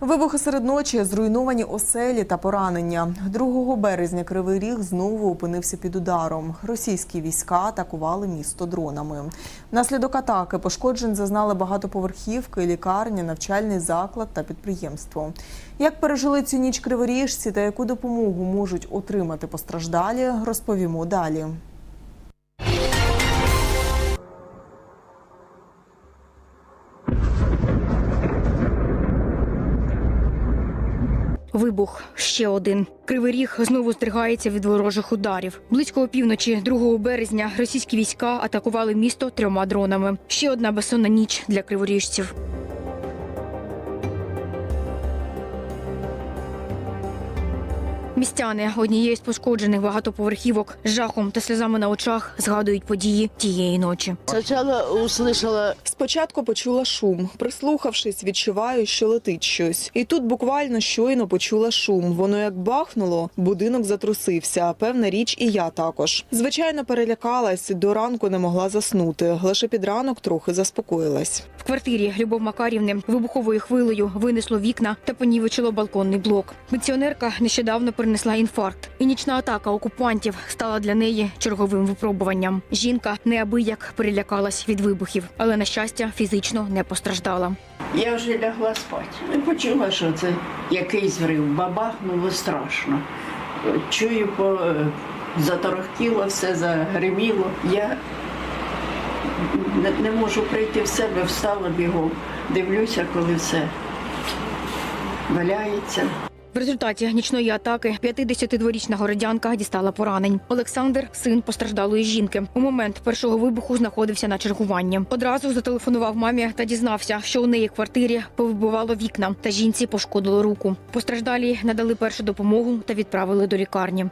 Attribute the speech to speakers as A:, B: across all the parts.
A: Вибухи серед ночі, зруйновані оселі та поранення. 2 березня Кривий Ріг знову опинився під ударом. Російські війська атакували місто дронами. Внаслідок атаки пошкоджень зазнали багатоповерхівки, лікарня, навчальний заклад та підприємство. Як пережили цю ніч криворіжці та яку допомогу можуть отримати постраждалі, розповімо далі.
B: Вибух ще один. Кривий ріг знову стригається від ворожих ударів. Близько опівночі, 2 березня, російські війська атакували місто трьома дронами. Ще одна безсонна ніч для криворіжців. Містяни однієї з пошкоджених багатоповерхівок з жахом та сльозами на очах згадують події тієї ночі.
C: Сначала услышала
A: Спочатку почула шум. Прислухавшись, відчуваю, що летить щось. І тут буквально щойно почула шум. Воно як бахнуло, будинок затрусився. Певна річ, і я також. Звичайно, перелякалась. До ранку не могла заснути. Лише під ранок трохи заспокоїлась.
B: В квартирі Любов Макарівни вибуховою хвилею винесло вікна та понівечило балконний блок. Пенсіонерка нещодавно перенесла інфаркт, і нічна атака окупантів стала для неї черговим випробуванням. Жінка неабияк перелякалась від вибухів, але на щастя фізично не постраждала.
C: Я вже лягла спати. Не почула, що це якийсь зрив. Бабахнуло страшно. Чую, по заторохтіло, все загриміло. Я не, не можу прийти в себе, встала бігом. Дивлюся, коли все валяється.
B: В результаті нічної атаки 52-річна городянка дістала поранень. Олександр, син постраждалої жінки. У момент першого вибуху знаходився на чергуванні. Одразу зателефонував мамі та дізнався, що у неї в квартирі повибивало вікна, та жінці пошкодило руку. Постраждалі надали першу допомогу та відправили до лікарні.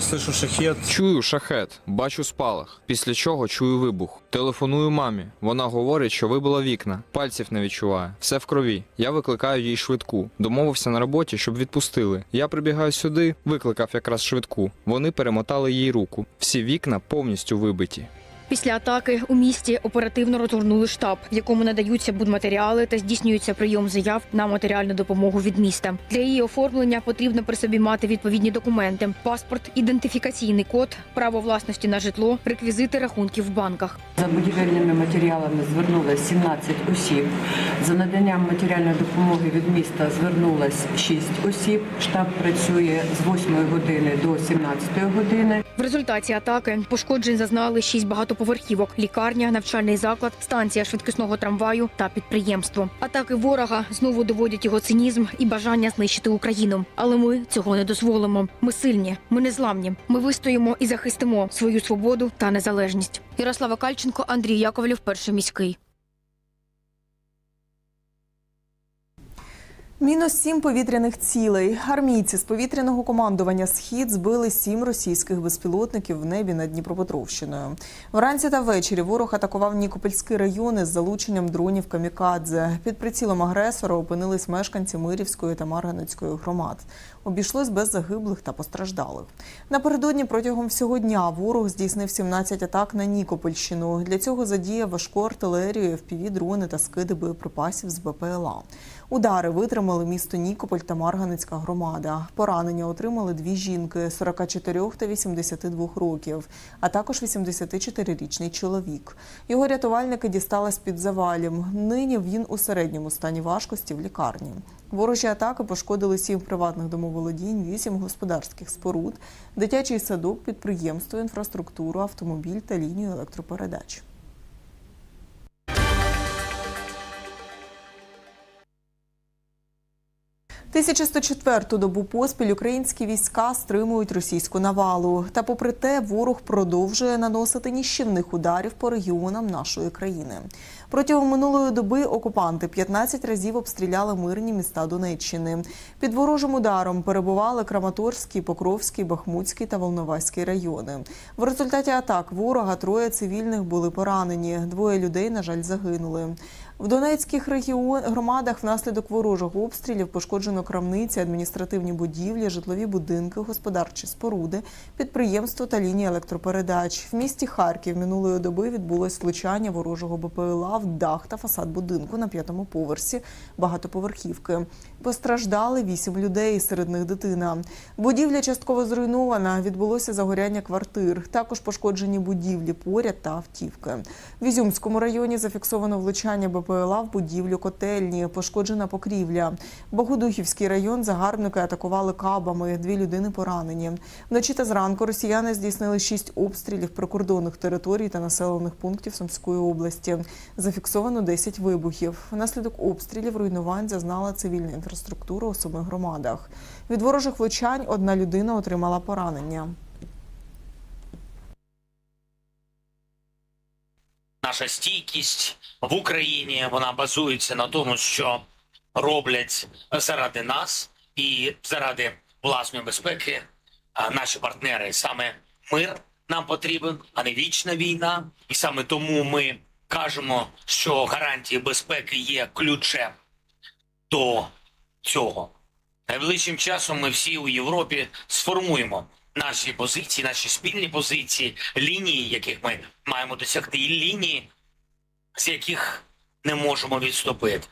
D: Слышу шахет.
E: Чую шахет, бачу спалах. Після чого чую вибух. Телефоную мамі. Вона говорить, що вибила вікна. Пальців не відчуває. Все в крові. Я викликаю їй швидку. Домовився на роботі, щоб відпустили. Я прибігаю сюди, викликав якраз швидку. Вони перемотали їй руку. Всі вікна повністю вибиті.
B: Після атаки у місті оперативно розгорнули штаб, в якому надаються будматеріали та здійснюється прийом заяв на матеріальну допомогу від міста. Для її оформлення потрібно при собі мати відповідні документи: паспорт, ідентифікаційний код, право власності на житло, реквізити рахунків в банках.
F: За будівельними матеріалами звернулося 17 осіб. За наданням матеріальної допомоги від міста звернулось 6 осіб. Штаб працює з 8 години до 17 години.
B: В результаті атаки пошкоджень зазнали шість багатоповерхівок: лікарня, навчальний заклад, станція швидкісного трамваю та підприємство. Атаки ворога знову доводять його цинізм і бажання знищити Україну. Але ми цього не дозволимо. Ми сильні, ми незламні. Ми вистоїмо і захистимо свою свободу та незалежність. Ярослава Кальченко, Андрій Яковлів, перший міський.
A: Мінус сім повітряних цілей. Армійці з повітряного командування Схід збили сім російських безпілотників в небі над Дніпропетровщиною. Вранці та ввечері ворог атакував Нікопольський район із залученням дронів камікадзе. Під прицілом агресора опинились мешканці Мирівської та Марганецької громад. Обійшлось без загиблих та постраждалих. Напередодні протягом всього дня ворог здійснив 17 атак на Нікопольщину. Для цього задіяв важку артилерію, fpv дрони та скиди боєприпасів з БПЛА. Удари витримали місто Нікополь та Марганецька громада. Поранення отримали дві жінки 44 та 82 років, а також 84-річний чоловік. Його рятувальники дістали з-під завалів. Нині він у середньому стані важкості в лікарні. Ворожі атаки пошкодили сім приватних домоволодінь, вісім господарських споруд, дитячий садок, підприємство, інфраструктуру, автомобіль та лінію електропередач. – 1104-ту добу поспіль українські війська стримують російську навалу. Та попри те, ворог продовжує наносити ніщівних ударів по регіонам нашої країни. Протягом минулої доби окупанти 15 разів обстріляли мирні міста Донеччини. Під ворожим ударом перебували Краматорський, Покровський, Бахмутський та Волноваський райони. В результаті атак ворога троє цивільних були поранені. Двоє людей, на жаль, загинули. В Донецьких регіон громадах внаслідок ворожого обстрілів пошкоджено крамниці, адміністративні будівлі, житлові будинки, господарчі споруди, підприємство та лінії електропередач. В місті Харків минулої доби відбулось влучання ворожого БПЛА в дах та фасад будинку на п'ятому поверсі багатоповерхівки. Постраждали вісім людей, серед них дитина. Будівля частково зруйнована. Відбулося загоряння квартир. Також пошкоджені будівлі поряд та автівки. В Ізюмському районі зафіксовано влучання БПЛА в будівлю котельні. Пошкоджена покрівля. Богодухівський район загарбники атакували кабами. Дві людини поранені. Вночі та зранку росіяни здійснили шість обстрілів прикордонних територій та населених пунктів Сумської області. Зафіксовано 10 вибухів. Внаслідок обстрілів руйнувань зазнала цивільна інфраструктура у семи громадах. Від ворожих влучань одна людина отримала поранення.
G: наша стійкість в Україні вона базується на тому, що роблять заради нас і заради власної безпеки наші партнери. Саме мир нам потрібен, а не вічна війна. І саме тому ми кажемо, що гарантії безпеки є ключем до цього. Найближчим часом ми всі у Європі сформуємо наші позиції, наші спільні позиції, лінії, яких ми маємо досягти, і лінії, з яких не можемо відступити.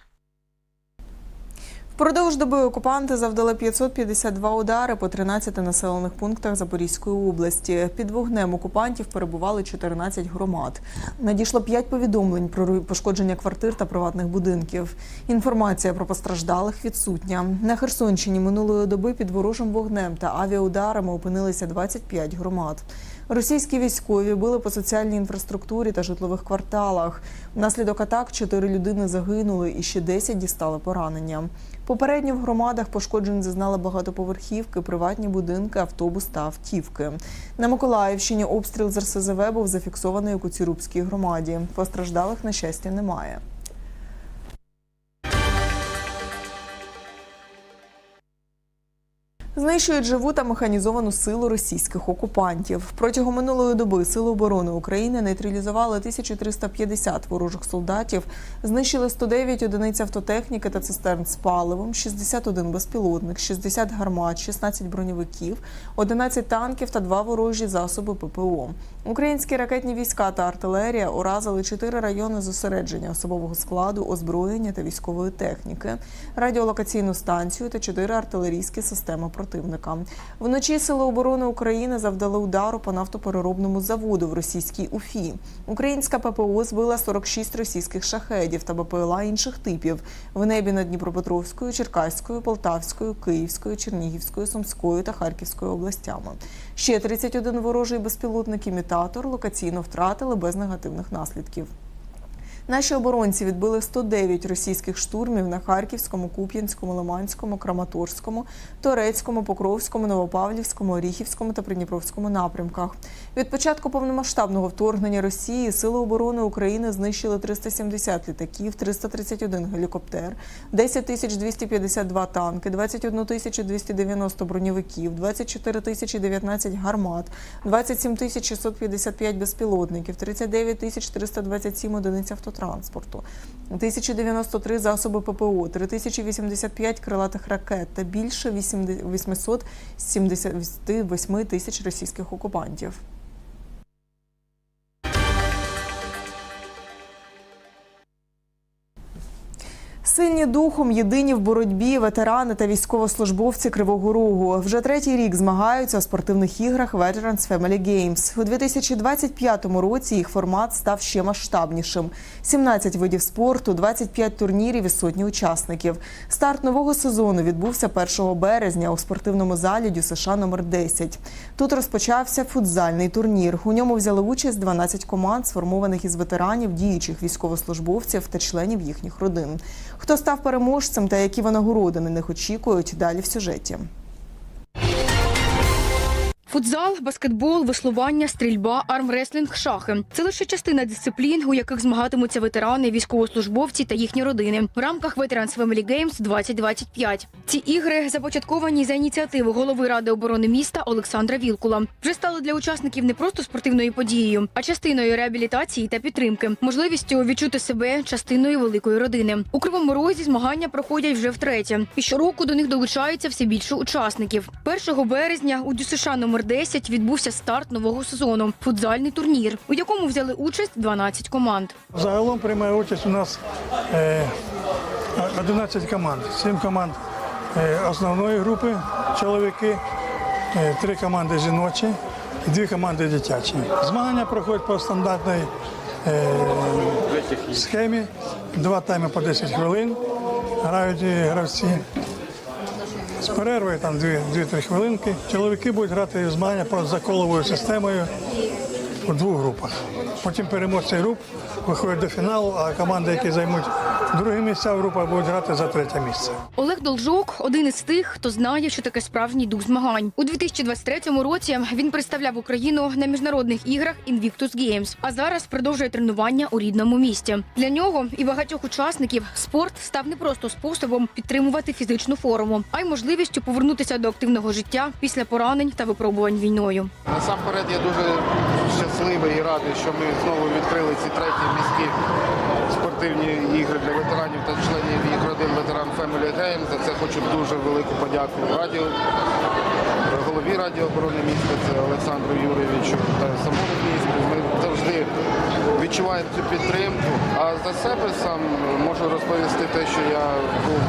A: Впродовж доби окупанти завдали 552 удари по 13 населених пунктах Запорізької області. Під вогнем окупантів перебували 14 громад. Надійшло 5 повідомлень про пошкодження квартир та приватних будинків. Інформація про постраждалих відсутня. На Херсонщині минулої доби під ворожим вогнем та авіаударами опинилися 25 громад. Російські військові били по соціальній інфраструктурі та житлових кварталах. Внаслідок атак 4 людини загинули і ще 10 дістали поранення. Попередньо в громадах пошкоджень зазнали багатоповерхівки, приватні будинки, автобус та автівки. На Миколаївщині обстріл з РСЗВ був зафіксований у Куцірубській громаді. Постраждалих, на щастя, немає. Знищують живу та механізовану силу російських окупантів. Протягом минулої доби Сили оборони України нейтралізували 1350 ворожих солдатів, знищили 109 одиниць автотехніки та цистерн з паливом, 61 безпілотник, 60 гармат, 16 броньовиків, 11 танків та 2 ворожі засоби ППО. Українські ракетні війська та артилерія уразили 4 райони зосередження особового складу, озброєння та військової техніки, радіолокаційну станцію та 4 артилерійські системи противника. Вночі Сили оборони України завдали удару по нафтопереробному заводу в російській Уфі. Українська ППО збила 46 російських шахедів та БПЛА інших типів в небі над Дніпропетровською, Черкаською, Полтавською, Київською, Чернігівською, Сумською та Харківською областями. Ще 31 ворожий безпілотник-імітатор локаційно втратили без негативних наслідків. Наші оборонці відбили 109 російських штурмів на Харківському, Куп'янському, Лиманському, Краматорському, Торецькому, Покровському, Новопавлівському, Оріхівському та Придніпровському напрямках. Від початку повномасштабного вторгнення Росії Сили оборони України знищили 370 літаків, 331 гелікоптер, 10 тисяч 252 танки, 21 тисячу 290 броньовиків, 24 тисячі 19 гармат, 27 тисяч 655 безпілотників, 39 тисяч 327 одиниць автотранспорту, 1093 засоби ППО, 3085 крилатих ракет та більше 878 тисяч російських окупантів. Сильні духом, єдині в боротьбі, ветерани та військовослужбовці Кривого Рогу вже третій рік змагаються у спортивних іграх Veterans Family Games. У 2025 році їх формат став ще масштабнішим: 17 видів спорту, 25 турнірів і сотні учасників. Старт нового сезону відбувся 1 березня у спортивному залі ДЮСШ США номер 10. Тут розпочався футзальний турнір. У ньому взяли участь 12 команд, сформованих із ветеранів, діючих військовослужбовців та членів їхніх родин. Хто став переможцем та які винагороди на них очікують далі в сюжеті.
B: Футзал, баскетбол, веслування, стрільба, армреслінг, шахи це лише частина дисциплін, у яких змагатимуться ветерани, військовослужбовці та їхні родини в рамках Veterans Family Games 2025. Ці ігри започатковані за ініціативи голови ради оборони міста Олександра Вілкула. Вже стали для учасників не просто спортивною подією, а частиною реабілітації та підтримки, можливістю відчути себе частиною великої родини. У кривому розі змагання проходять вже втретє, і щороку до них долучається все більше учасників. 1 березня у ДЮСШ номер 10 відбувся старт нового сезону футзальний турнір, у якому взяли участь 12 команд.
H: Загалом приймає участь у нас е, 11 команд. 7 команд е, основної групи чоловіки, е, 3 команди жіночі і 2 команди дитячі. Змагання проходять по стандартній е, схемі. Два тайми по 10 хвилин. Грають е, гравці. З перервою там 2-3 хвилинки. Чоловіки будуть грати змагання по заколовою системою у двох групах. Потім переможці груп виходять до фіналу, а команди, які займуть друге місця в групах, будуть грати за третє місце.
B: Олег Должок один із тих, хто знає, що таке справжній дух змагань. У 2023 році він представляв Україну на міжнародних іграх Invictus Games, а зараз продовжує тренування у рідному місті. Для нього і багатьох учасників спорт став не просто способом підтримувати фізичну форму, а й можливістю повернутися до активного життя після поранень та випробувань війною.
I: Насамперед я дуже щасливий і радий, що ми знову відкрили ці треті міські спортивні ігри для ветеранів та членів їх родин ветеран Family Games. За це хочу дуже велику подяку радіо, голові Радіо оборони міста, це Олександру Юрійовичу та самому місту. Ми завжди відчуваємо цю підтримку. А за себе сам можу розповісти те, що я був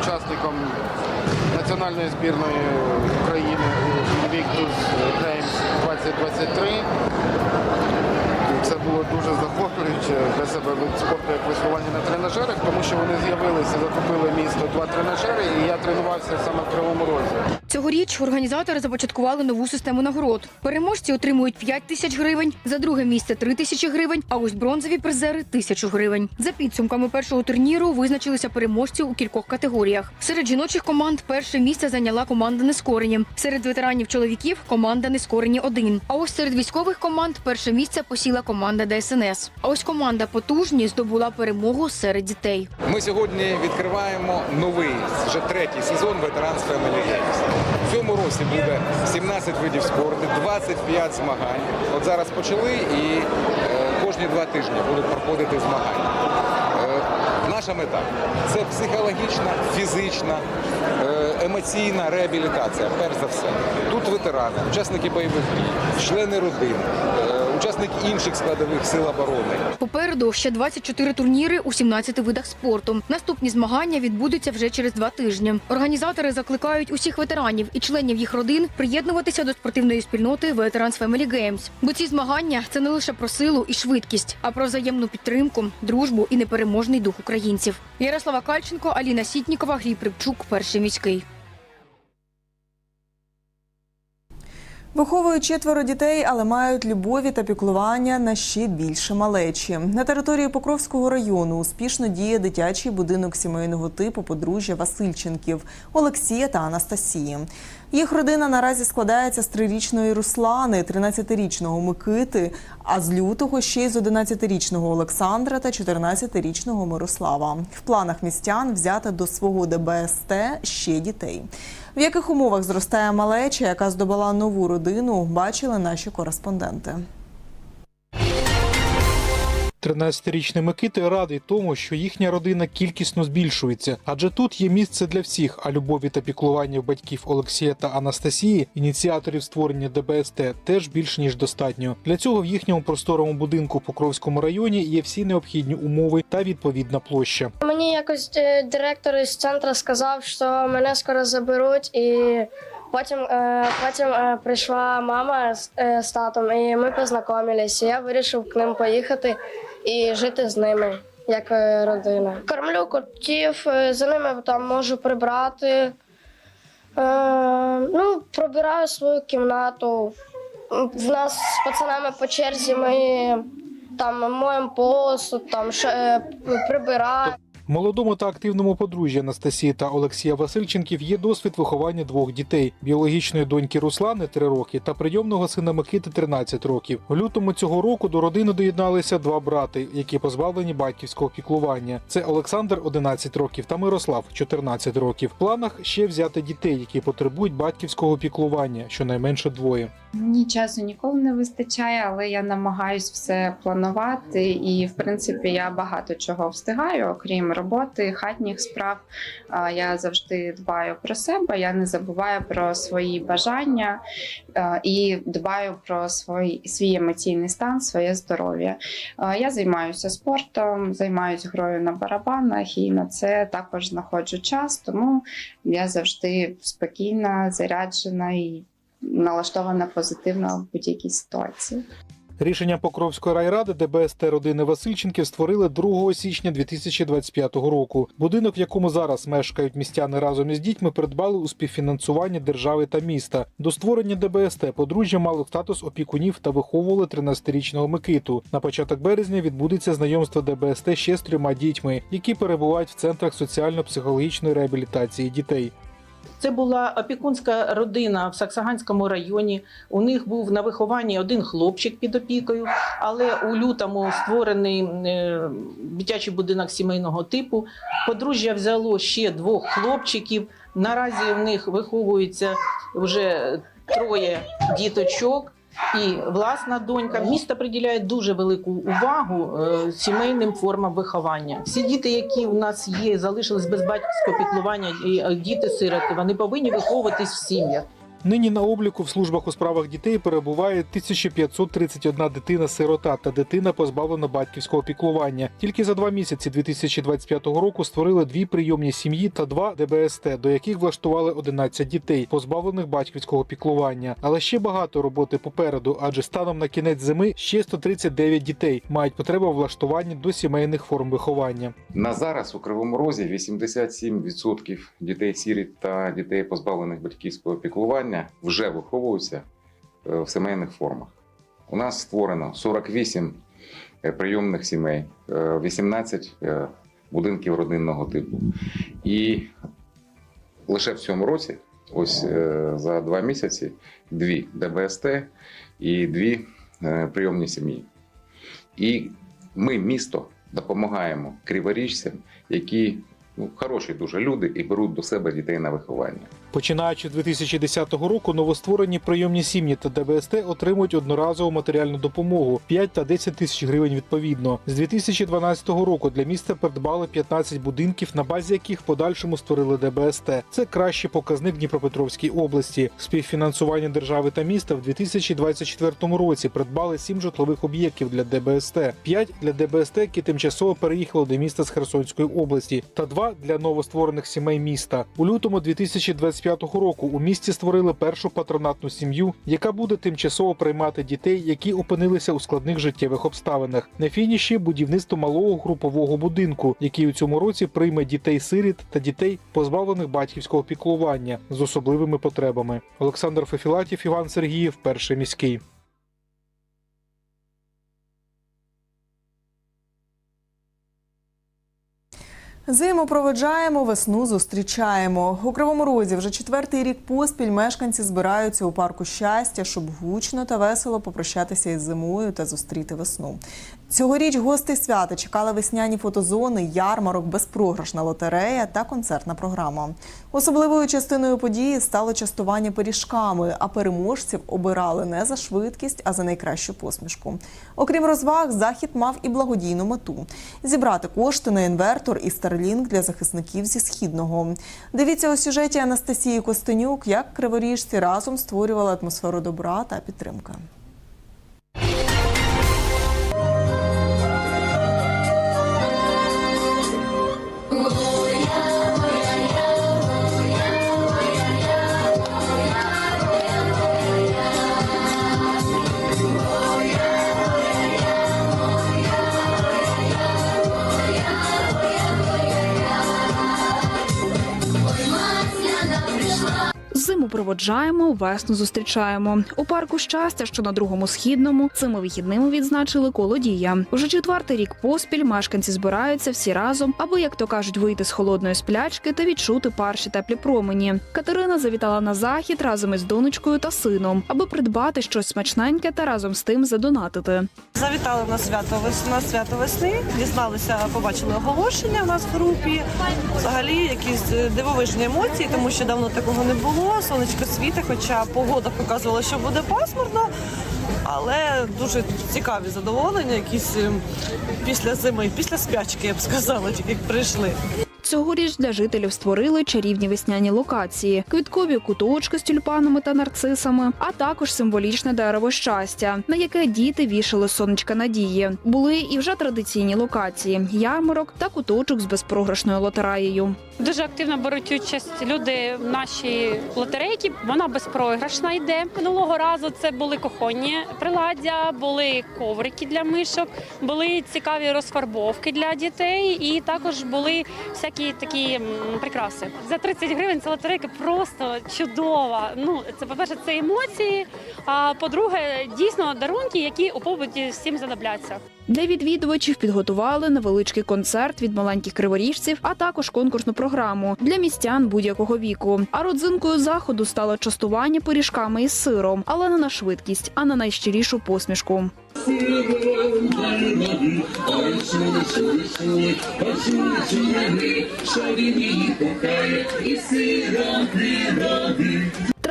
I: учасником національної збірної України Invictus Games 2023. Це було дуже захоплююче для себе вид спорту як веслування на тренажерах, тому що вони з'явилися, закупили місто два тренажери, і я тренувався саме в Кривому Розі.
B: Цьогоріч організатори започаткували нову систему нагород. Переможці отримують 5 тисяч гривень, за друге місце 3 тисячі гривень, а ось бронзові призери тисячу гривень. За підсумками першого турніру визначилися переможці у кількох категоріях. Серед жіночих команд перше місце зайняла команда Нескорені. Серед ветеранів чоловіків команда Нескорені 1 А ось серед військових команд перше місце посіла команда ДСНС. А ось команда Потужні здобула перемогу серед дітей.
J: Ми сьогодні відкриваємо новий, вже третій сезон ветеранської Family В цьому році буде 17 видів спорту, 25 змагань. От зараз почали і е, кожні два тижні будуть проходити змагання. Наша мета це психологічна, фізична, е, емоційна реабілітація. Перш за все. Тут ветерани, учасники бойових дій, члени родин, е, учасники інших складових сил оборони.
B: Попереду ще 24 турніри у 17 видах спорту. Наступні змагання відбудуться вже через два тижні. Організатори закликають усіх ветеранів і членів їх родин приєднуватися до спортивної спільноти Veterans Family Games. Бо ці змагання це не лише про силу і швидкість, а про взаємну підтримку, дружбу і непереможний дух українців. Ярослава Кальченко, Аліна Сітнікова, Грій Привчук, перший міський.
A: Виховують четверо дітей, але мають любові та піклування на ще більше малечі. На території Покровського району успішно діє дитячий будинок сімейного типу подружжя Васильченків Олексія та Анастасії. Їх родина наразі складається з трирічної Руслани, 13-річного Микити, а з лютого ще й з 11-річного Олександра та 14-річного Мирослава. В планах містян взяти до свого ДБСТ ще дітей. В яких умовах зростає малеча, яка здобула нову родину, бачили наші кореспонденти.
K: 13-річний Микити радий тому, що їхня родина кількісно збільшується, адже тут є місце для всіх. А любові та піклування батьків Олексія та Анастасії, ініціаторів створення ДБСТ, теж більш ніж достатньо. Для цього в їхньому просторому будинку в Покровському районі є всі необхідні умови та відповідна площа.
L: Мені якось е, директор із центру сказав, що мене скоро заберуть, і потім, е, потім е, прийшла мама з, е, з татом, і ми познайомилися. Я вирішив к ним поїхати і жити з ними як е, родина. Кормлю котів, е, за ними там можу прибрати. Е, ну, пробираю свою кімнату. В нас з пацанами по черзі ми там моємо посуд, там ше- е, прибираємо.
K: Молодому та активному подружжя Анастасії та Олексія Васильченків є досвід виховання двох дітей: біологічної доньки Руслани 3 роки та прийомного сина Микити 13 років. В лютому цього року до родини доєдналися два брати, які позбавлені батьківського піклування. Це Олександр 11 років та Мирослав 14 років. В планах ще взяти дітей, які потребують батьківського піклування, щонайменше двоє.
M: Мені часу ніколи не вистачає, але я намагаюсь все планувати. І, в принципі, я багато чого встигаю, окрім роботи, хатніх справ. Я завжди дбаю про себе, я не забуваю про свої бажання і дбаю про свій, свій емоційний стан, своє здоров'я. Я займаюся спортом, займаюся грою на барабанах і на це також знаходжу час, тому я завжди спокійна, заряджена і налаштована позитивно в будь-якій ситуації.
K: Рішення Покровської райради ДБСТ родини Васильченків створили 2 січня 2025 року. Будинок, в якому зараз мешкають містяни разом із дітьми, придбали у співфінансуванні держави та міста. До створення ДБСТ подружжя мали статус опікунів та виховували 13-річного Микиту. На початок березня відбудеться знайомство ДБСТ ще з трьома дітьми, які перебувають в центрах соціально-психологічної реабілітації дітей.
N: Це була опікунська родина в Саксаганському районі. У них був на вихованні один хлопчик під опікою, але у лютому створений е, дитячий будинок сімейного типу. Подружжя взяло ще двох хлопчиків. Наразі в них виховується вже троє діточок. І власна донька місто приділяє дуже велику увагу е, сімейним формам виховання. Всі діти, які у нас є, залишились без батьківського піклування, і е, діти-сироти, вони повинні виховуватись в сім'ях.
K: Нині на обліку в службах у справах дітей перебуває 1531 дитина-сирота та дитина позбавлена батьківського піклування. Тільки за два місяці 2025 року створили дві прийомні сім'ї та два ДБСТ, до яких влаштували 11 дітей, позбавлених батьківського піклування. Але ще багато роботи попереду, адже станом на кінець зими ще 139 дітей мають потребу в влаштуванні до сімейних форм виховання.
J: На зараз у Кривому Розі 87% дітей сіріт та дітей, позбавлених батьківського піклування, вже виховуються е, в сімейних формах. У нас створено 48 е, прийомних сімей, е, 18 е, будинків родинного типу. І лише в цьому році, ось за два місяці, дві ДБСТ і дві прийомні сім'ї. І ми, місто, допомагаємо криворіжцям, які ну, хороші дуже люди і беруть до себе дітей на виховання.
K: Починаючи з 2010 року, новостворені прийомні сім'ї та ДБСТ отримують одноразову матеріальну допомогу 5 та 10 тисяч гривень відповідно. З 2012 року для міста придбали 15 будинків, на базі яких в подальшому створили ДБСТ. Це кращий показник Дніпропетровській області. Співфінансування держави та міста в 2024 році придбали 7 житлових об'єктів для ДБСТ, 5 для ДБСТ, які тимчасово переїхали до міста з Херсонської області, та 2 для новостворених сімей міста. У лютому 2025 року у місті створили першу патронатну сім'ю, яка буде тимчасово приймати дітей, які опинилися у складних життєвих обставинах. На фініші будівництво малого групового будинку, який у цьому році прийме дітей-сиріт та дітей, позбавлених батьківського піклування з особливими потребами. Олександр Фефілатів, Іван Сергіїв, перший міський.
A: Зиму проведжаємо, весну зустрічаємо. У Кривому Розі вже четвертий рік поспіль мешканці збираються у парку щастя, щоб гучно та весело попрощатися із зимою та зустріти весну. Цьогоріч гости свята чекали весняні фотозони, ярмарок, безпрограшна лотерея та концертна програма. Особливою частиною події стало частування пиріжками, а переможців обирали не за швидкість, а за найкращу посмішку. Окрім розваг, захід мав і благодійну мету зібрати кошти на інвертор і Starlink для захисників зі східного. Дивіться у сюжеті Анастасії Костенюк, як криворіжці разом створювали атмосферу добра та підтримки.
O: Зиму проводжаємо, весну зустрічаємо. У парку щастя, що на другому східному, цими вихідними відзначили колодія. Уже четвертий рік поспіль мешканці збираються всі разом, аби, як то кажуть, вийти з холодної сплячки та відчути перші теплі промені. Катерина завітала на захід разом із донечкою та сином, аби придбати щось смачненьке та разом з тим задонатити.
P: Завітали на свято на свято весни, дізналися, побачили оголошення в нас в групі. Взагалі якісь е, дивовижні емоції, тому що давно такого не було. Сонечко світить, хоча погода показувала, що буде пасмурно. Але дуже цікаві задоволення, якісь е, після зими, після спячки, я б сказала, тільки прийшли.
O: Цьогоріч для жителів створили чарівні весняні локації, квіткові куточки з тюльпанами та нарцисами, а також символічне дерево щастя, на яке діти вішали сонечка надії. Були і вже традиційні локації: ярмарок та куточок з безпрограшною лотереєю.
Q: Дуже активно беруть участь люди в нашій лотерейці. Вона безпроіграшна йде. Минулого разу це були кухонні приладдя, були коврики для мишок, були цікаві розфарбовки для дітей, і також були всякі такі такі прикраси. За 30 гривень ця лотерейка просто чудова. Ну це по-перше, це емоції. А по-друге, дійсно дарунки, які у побуті всім знадобляться.
O: Для відвідувачів підготували невеличкий концерт від маленьких криворіжців, а також конкурсну програму для містян будь-якого віку. А родзинкою заходу стало частування пиріжками із сиром, але не на швидкість, а на найщирішу посмішку.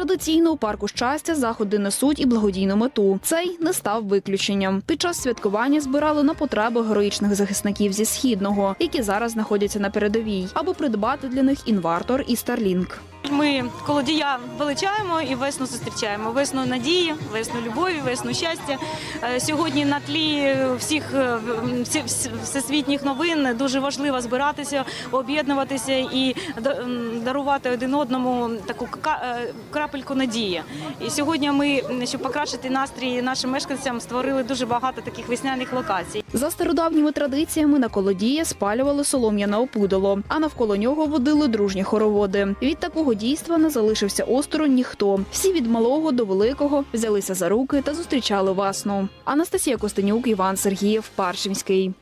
O: Традиційно у парку щастя заходи несуть і благодійну мету. Цей не став виключенням. Під час святкування збирали на потреби героїчних захисників зі східного, які зараз знаходяться на передовій, аби придбати для них інвартор і старлінк.
R: Ми колодія величаємо і весну зустрічаємо. Весну надії, весну любові, весну щастя. Е, Сьогодні на тлі всіх е, всесвітніх новин дуже важливо збиратися, об'єднуватися і да- дарувати один одному таку е, крапельку надії. І сьогодні ми, щоб покращити настрій нашим мешканцям, створили дуже багато таких весняних локацій.
O: За стародавніми традиціями на колодія спалювали солом'яне опудало, а навколо нього водили дружні хороводи. Від такого дійства не залишився осторонь ніхто. Всі від малого до великого взялися за руки та зустрічали васну. Анастасія Костенюк, Іван Сергієв, Паршинський.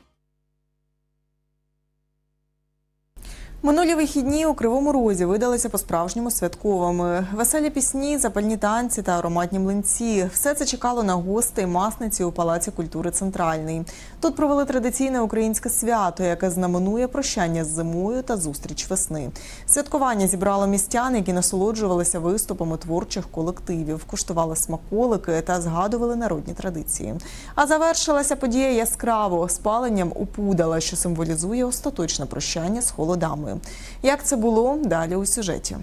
A: Минулі вихідні у Кривому Розі видалися по-справжньому святковими. Веселі пісні, запальні танці та ароматні млинці. Все це чекало на гостей масниці у Палаці культури Центральний. Тут провели традиційне українське свято, яке знаменує прощання з зимою та зустріч весни. Святкування зібрало містян, які насолоджувалися виступами творчих колективів, куштували смаколики та згадували народні традиції. А завершилася подія яскраво спаленням опудала, що символізує остаточне прощання з холодами. Як це було далі у сюжеті?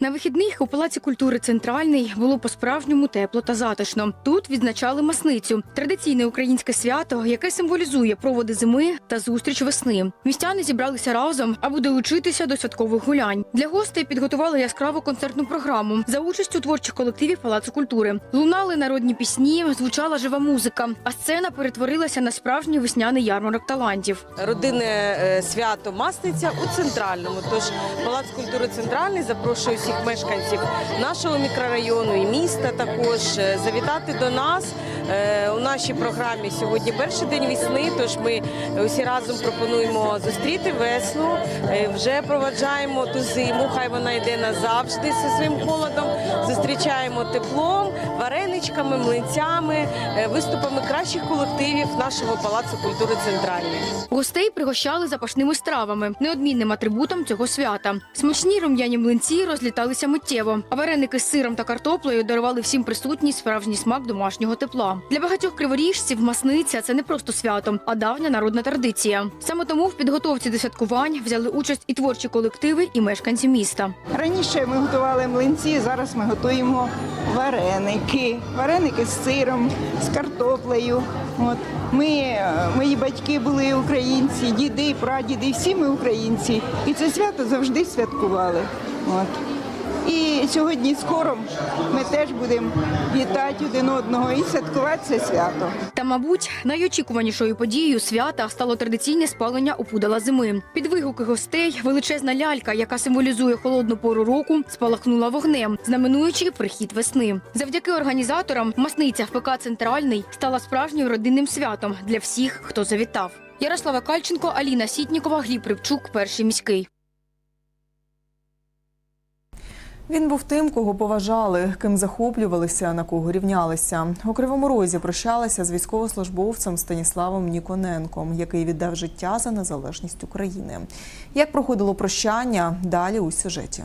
B: На вихідних у Палаці культури Центральний було по-справжньому тепло та затишно. Тут відзначали масницю традиційне українське свято, яке символізує проводи зими та зустріч весни. Містяни зібралися разом, аби долучитися до святкових гулянь. Для гостей підготували яскраву концертну програму за участю творчих колективів Палацу культури. Лунали народні пісні, звучала жива музика, а сцена перетворилася на справжній весняний ярмарок талантів.
S: родинне е, свято Масниця у центральному. Тож Палац культури центральний запрошує всіх мешканців нашого мікрорайону і міста також е, завітати до нас. Е, У нашій програмі сьогодні перший день весни. Тож ми усі разом пропонуємо зустріти весну. Е, Вже проваджаємо ту зиму. Хай вона йде назавжди зі своїм холодом. Зустрічаємо теплом, вареничками, млинцями, е, виступами кращих колективів нашого палацу культури центральний.
B: Гостей пригощали запашними стравами, неодмінним атрибутом цього свята. Смачні рум'яні млинці розліталися миттєво, а вареники з сиром та картоплею дарували всім присутній справжній смак домашнього тепла. Для багатьох криворіжців масниця це не просто свято, а давня народна традиція. Саме тому в підготовці до святкувань взяли участь і творчі колективи, і мешканці міста.
T: Раніше ми готували млинці, зараз ми готуємо вареники. Вареники з сиром, з картоплею. От. Ми, мої батьки були українці, діди, прадіди, всі ми українці. І це свято завжди святкували. От. І сьогодні скоро ми теж будемо вітати один одного і святкувати це свято.
B: Та, мабуть, найочікуванішою подією свята стало традиційне спалення опудала зими. Під вигуки гостей величезна лялька, яка символізує холодну пору року, спалахнула вогнем, знаменуючи прихід весни. Завдяки організаторам масниця в ПК Центральний стала справжнім родинним святом для всіх, хто завітав. Ярослава Кальченко, Аліна Сітнікова, Гліб Рибчук, перший міський.
A: Він був тим, кого поважали, ким захоплювалися, на кого рівнялися. У Кривому Розі прощалася з військовослужбовцем Станіславом Ніконенком, який віддав життя за незалежність України. Як проходило прощання? Далі у сюжеті.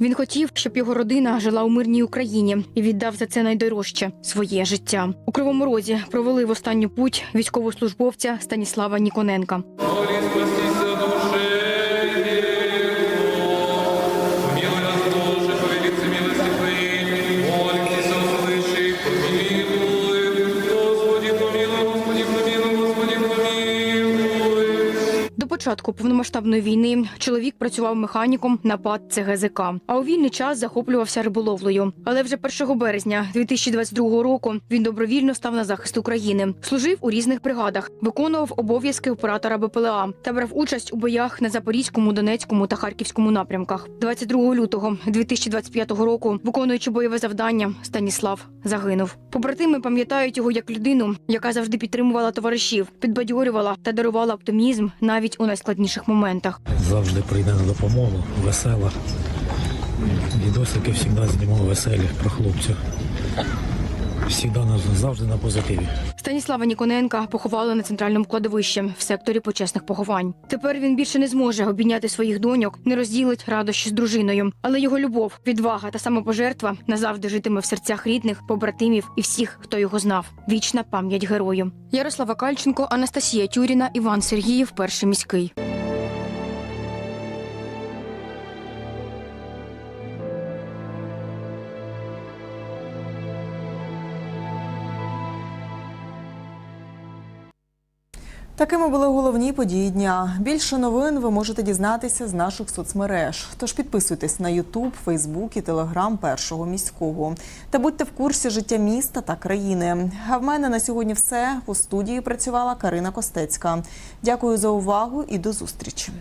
B: Він хотів, щоб його родина жила у мирній Україні і віддав за це найдорожче своє життя. У Кривому Розі провели в останню путь військовослужбовця Станіслава Ніконенка. Початку повномасштабної війни чоловік працював механіком на ПАД ЦГЗК, а у вільний час захоплювався риболовлею. Але вже 1 березня 2022 року він добровільно став на захист України, служив у різних бригадах, виконував обов'язки оператора БПЛА та брав участь у боях на Запорізькому, Донецькому та Харківському напрямках. 22 лютого 2025 року, виконуючи бойове завдання, Станіслав загинув. Побратими пам'ятають його як людину, яка завжди підтримувала товаришів, підбадьорювала та дарувала оптимізм навіть у найскладніших моментах.
U: завжди прийде на допомогу, весела. Відосики завжди знімав веселі про хлопців. На- завжди на позитиві.
B: Станіслава Ніконенка поховали на центральному кладовищі в секторі почесних поховань. Тепер він більше не зможе обійняти своїх доньок, не розділить радощі з дружиною. Але його любов, відвага та самопожертва назавжди житиме в серцях рідних, побратимів і всіх, хто його знав. Вічна пам'ять герою. Ярослава Кальченко, Анастасія Тюріна, Іван Сергіїв, перший міський.
A: Такими були головні події дня. Більше новин ви можете дізнатися з наших соцмереж. Тож підписуйтесь на Ютуб, Фейсбук і Телеграм першого міського. Та будьте в курсі життя міста та країни. А в мене на сьогодні все. У студії працювала Карина Костецька. Дякую за увагу і до зустрічі.